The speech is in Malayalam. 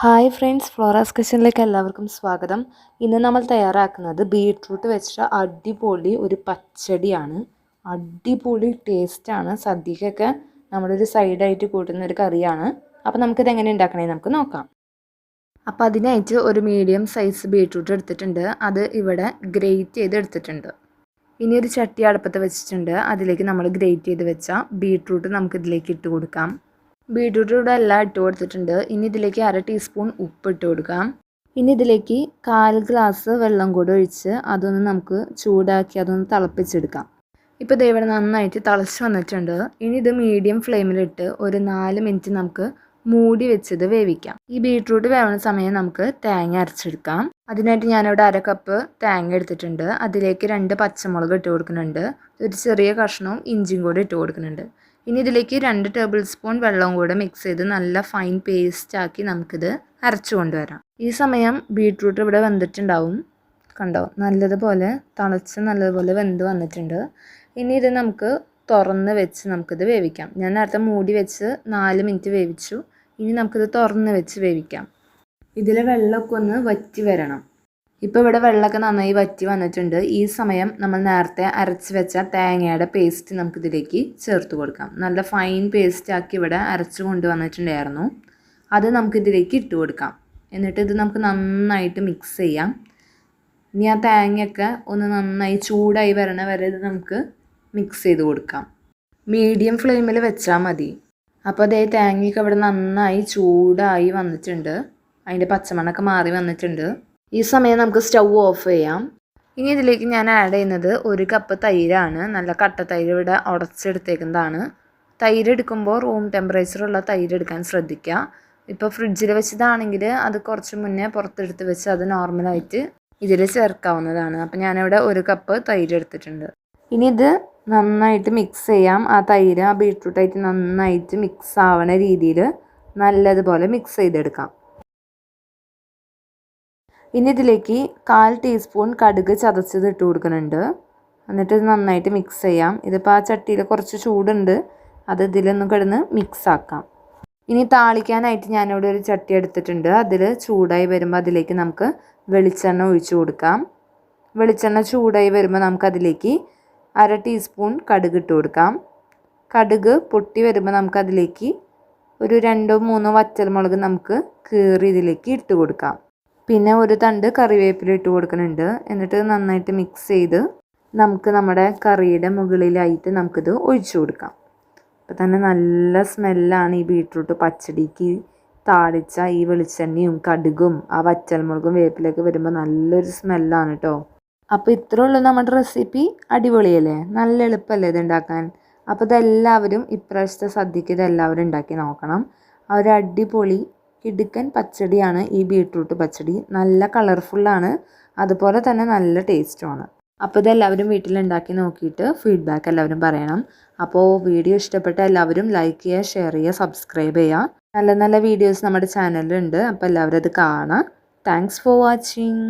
ഹായ് ഫ്രണ്ട്സ് ഫ്ലോറാസ് കിച്ചണിലേക്ക് എല്ലാവർക്കും സ്വാഗതം. ഇന്ന് നമ്മൾ തയ്യാറാക്കുന്നത് ബീട്രൂട്ട് വെച്ച അടിപൊളി ഒരു പച്ചടിയാണ്. അടിപൊളി ടേസ്റ്റാണ് സദ്യക്കൊക്കെ നമ്മളൊരു സൈഡായിട്ട് കൂട്ടുന്ന ഒരു കറിയാണ്. അപ്പോൾ നമുക്കിത് എങ്ങനെ ഉണ്ടാക്കണേ നമുക്ക് നോക്കാം. അപ്പോൾ അതിനായിട്ട് ഒരു മീഡിയം സൈസ് ബീട്രൂട്ട് എടുത്തിട്ടുണ്ട്. അത് ഇവിടെ ഗ്രേറ്റ് ചെയ്ത് എടുത്തിട്ടുണ്ട്. ഇനി ഒരു ചട്ടി അടുപ്പത്ത് വെച്ചിട്ടുണ്ട്. അതിലേക്ക് നമ്മൾ ഗ്രേറ്റ് ചെയ്ത് വെച്ച ബീട്രൂട്ട് നമുക്കിതിലേക്ക് ഇട്ട് കൊടുക്കാം. ബീട്രൂട്ട് എല്ലാം ഇട്ട് കൊടുത്തിട്ടുണ്ട്. ഇനി ഇതിലേക്ക് അര ടീസ്പൂൺ ഉപ്പ് ഇട്ട് കൊടുക്കാം. ഇനി ഇതിലേക്ക് കാൽ ഗ്ലാസ് വെള്ളം കൂടെ ഒഴിച്ച് അതൊന്ന് നമുക്ക് ചൂടാക്കി അതൊന്ന് തിളപ്പിച്ചെടുക്കാം. ഇപ്പോൾ ദേ ഇവിടെ നന്നായിട്ട് തിളച്ച് വന്നിട്ടുണ്ട്. ഇനി ഇത് മീഡിയം ഫ്ലെയിമിലിട്ട് ഒരു നാല് മിനിറ്റ് നമുക്ക് മൂടി വെച്ചത് വേവിക്കാം. ഈ ബീട്രൂട്ട് വേവുന്ന സമയം നമുക്ക് തേങ്ങ അരച്ചെടുക്കാം. അതിനായിട്ട് ഞാനിവിടെ അര കപ്പ് തേങ്ങ എടുത്തിട്ടുണ്ട്. അതിലേക്ക് രണ്ട് പച്ചമുളക് ഇട്ട് കൊടുക്കുന്നുണ്ട്. ഒരു ചെറിയ കഷ്ണവും ഇഞ്ചിയും കൂടെ ഇട്ട് കൊടുക്കുന്നുണ്ട്. ഇനി ഇതിലേക്ക് രണ്ട് ടേബിൾ സ്പൂൺ വെള്ളവും കൂടെ മിക്സ് ചെയ്ത് നല്ല ഫൈൻ പേസ്റ്റ് ആക്കി നമുക്കിത് അരച്ചു കൊണ്ടുവരാം. ഈ സമയം ബീട്രൂട്ട് ഇവിടെ വെന്തിട്ടുണ്ടാവും. കണ്ടോ? നല്ലതുപോലെ തിളച്ച് നല്ലതുപോലെ വെന്ത് വന്നിട്ടുണ്ട്. ഇനി ഇത് നമുക്ക് തുറന്ന് വെച്ച് നമുക്കിത് വേവിക്കാം. ഞാൻ നേരത്തെ മൂടി വെച്ച് നാല് മിനിറ്റ് വേവിച്ചു. ഇനി നമുക്കിത് തുറന്ന് വെച്ച് വേവിക്കാം. ഇതിലെ വെള്ളമൊക്കെ ഒന്ന് വറ്റി വരണം. ഇപ്പോൾ ഇവിടെ വെള്ളമൊക്കെ നന്നായി വറ്റി വന്നിട്ടുണ്ട്. ഈ സമയം നമ്മൾ നേരത്തെ അരച്ച് വെച്ച തേങ്ങയുടെ പേസ്റ്റ് നമുക്കിതിലേക്ക് ചേർത്ത് കൊടുക്കാം. നല്ല ഫൈൻ പേസ്റ്റ് ആക്കി ഇവിടെ അരച്ച് കൊണ്ടുവന്നിട്ടുണ്ടായിരുന്നു അത് നമുക്കിതിലേക്ക് ഇട്ട് കൊടുക്കാം. എന്നിട്ട് ഇത് നമുക്ക് നന്നായിട്ട് മിക്സ് ചെയ്യാം. ഇനി ആ തേങ്ങയൊക്കെ ഒന്ന് നന്നായി ചൂടായി വരണ വരെ ഇത് നമുക്ക് മിക്സ് ചെയ്ത് കൊടുക്കാം. മീഡിയം ഫ്ലെയിമിൽ വെച്ചാൽ മതി. അപ്പോൾ അതേ തേങ്ങയൊക്കെ ഇവിടെ നന്നായി ചൂടായി വന്നിട്ടുണ്ട്. അതിന്റെ പച്ചമണൊക്കെ മാറി വന്നിട്ടുണ്ട്. ഈ സമയം നമുക്ക് സ്റ്റൗ ഓഫ് ചെയ്യാം. ഇനി ഇതിലേക്ക് ഞാൻ ആഡ് ചെയ്യുന്നത് ഒരു കപ്പ് തൈരാണ്. നല്ല കട്ട തൈര് ഇവിടെ ഉടച്ചെടുത്തേക്കുന്നതാണ്. തൈര് എടുക്കുമ്പോൾ റൂം ടെമ്പറേച്ചറുള്ള തൈര് എടുക്കാൻ ശ്രദ്ധിക്കുക ഇപ്പോൾ ഫ്രിഡ്ജിൽ വെച്ചതാണെങ്കിൽ അത് കുറച്ച് മുന്നേ പുറത്തെടുത്ത് വെച്ച് അത് നോർമലായിട്ട് ഇതിൽ ചേർക്കാവുന്നതാണ്. അപ്പോൾ ഞാനിവിടെ ഒരു കപ്പ് തൈര് എടുത്തിട്ടുണ്ട്. ഇനി ഇത് നന്നായിട്ട് മിക്സ് ചെയ്യാം. ആ തൈര് ആ ബീട്രൂട്ടായിട്ട് നന്നായിട്ട് മിക്സ് ആവണ രീതിയിൽ നല്ലതുപോലെ മിക്സ് ചെയ്തെടുക്കാം. ഇനി ഇതിലേക്ക് കാൽ ടീസ്പൂൺ കടുക് ചതച്ചത് ഇട്ട് കൊടുക്കുന്നുണ്ട്. എന്നിട്ട് നന്നായിട്ട് മിക്സ് ചെയ്യാം. ഇതിപ്പോൾ ആ ചട്ടിയിൽ കുറച്ച് ചൂടുണ്ട്. അത് ഇതിലൊന്ന് കിടന്ന് മിക്സ് ആക്കാം. ഇനി താളിക്കാനായിട്ട് ഞാനിവിടെ ഒരു ചട്ടി എടുത്തിട്ടുണ്ട്. അതിൽ ചൂടായി വരുമ്പോൾ അതിലേക്ക് നമുക്ക് വെളിച്ചെണ്ണ ഒഴിച്ചു കൊടുക്കാം. വെളിച്ചെണ്ണ ചൂടായി വരുമ്പോൾ നമുക്കതിലേക്ക് അര ടീസ്പൂൺ കടുക് ഇട്ട് കൊടുക്കാം. കടുക് പൊട്ടി വരുമ്പോൾ നമുക്കതിലേക്ക് ഒരു രണ്ടോ മൂന്നോ വറ്റൽമുളക് നമുക്ക് കീറി ഇതിലേക്ക് ഇട്ട് കൊടുക്കാം. പിന്നെ ഒരു തണ്ട് കറിവേപ്പില ഇട്ട് കൊടുക്കുന്നുണ്ട്. എന്നിട്ട് നന്നായിട്ട് മിക്സ് ചെയ്ത് നമുക്ക് നമ്മുടെ കറിയുടെ മുകളിലായിട്ട് നമുക്കിത് ഒഴിച്ചു കൊടുക്കാം. അപ്പോൾ തന്നെ നല്ല സ്മെല്ലാണ് ഈ ബീട്രൂട്ട് പച്ചടിക്ക് താളിച്ച ഈ വെളിച്ചെണ്ണയും കടുകും ആ വച്ചൽമുളകും വേപ്പിലൊക്കെ വരുമ്പോൾ നല്ലൊരു സ്മെല്ലാണ് കേട്ടോ അപ്പോൾ ഇത്രേ ഉള്ളൂ നമ്മുടെ റെസിപ്പി അടിപൊളിയല്ലേ? നല്ല എളുപ്പമല്ലേ ഇത് ഉണ്ടാക്കാൻ അപ്പോൾ ഇതെല്ലാവരും ഇപ്രാവശ്യത്തെ സദ്യക്ക് ഇതെല്ലാവരും ഉണ്ടാക്കി നോക്കണം. ആ ഒരു അടിപൊളി കിടുക്കൻ പച്ചടിയാണ് ഈ ബീട്രൂട്ട് പച്ചടി. നല്ല കളർഫുള്ളാണ്. അതുപോലെ തന്നെ നല്ല ടേസ്റ്റുമാണ്. അപ്പോൾ ഇതെല്ലാവരും വീട്ടിലുണ്ടാക്കി നോക്കിയിട്ട് ഫീഡ്ബാക്ക് എല്ലാവരും പറയണം. അപ്പോൾ വീഡിയോ ഇഷ്ടപ്പെട്ട എല്ലാവരും ലൈക്ക് ചെയ്യുക ഷെയർ ചെയ്യുക സബ്സ്ക്രൈബ് ചെയ്യുക. നല്ല നല്ല വീഡിയോസ് നമ്മുടെ ചാനലിലുണ്ട് അപ്പോൾ എല്ലാവരും അത് കാണാം. Thanks for watching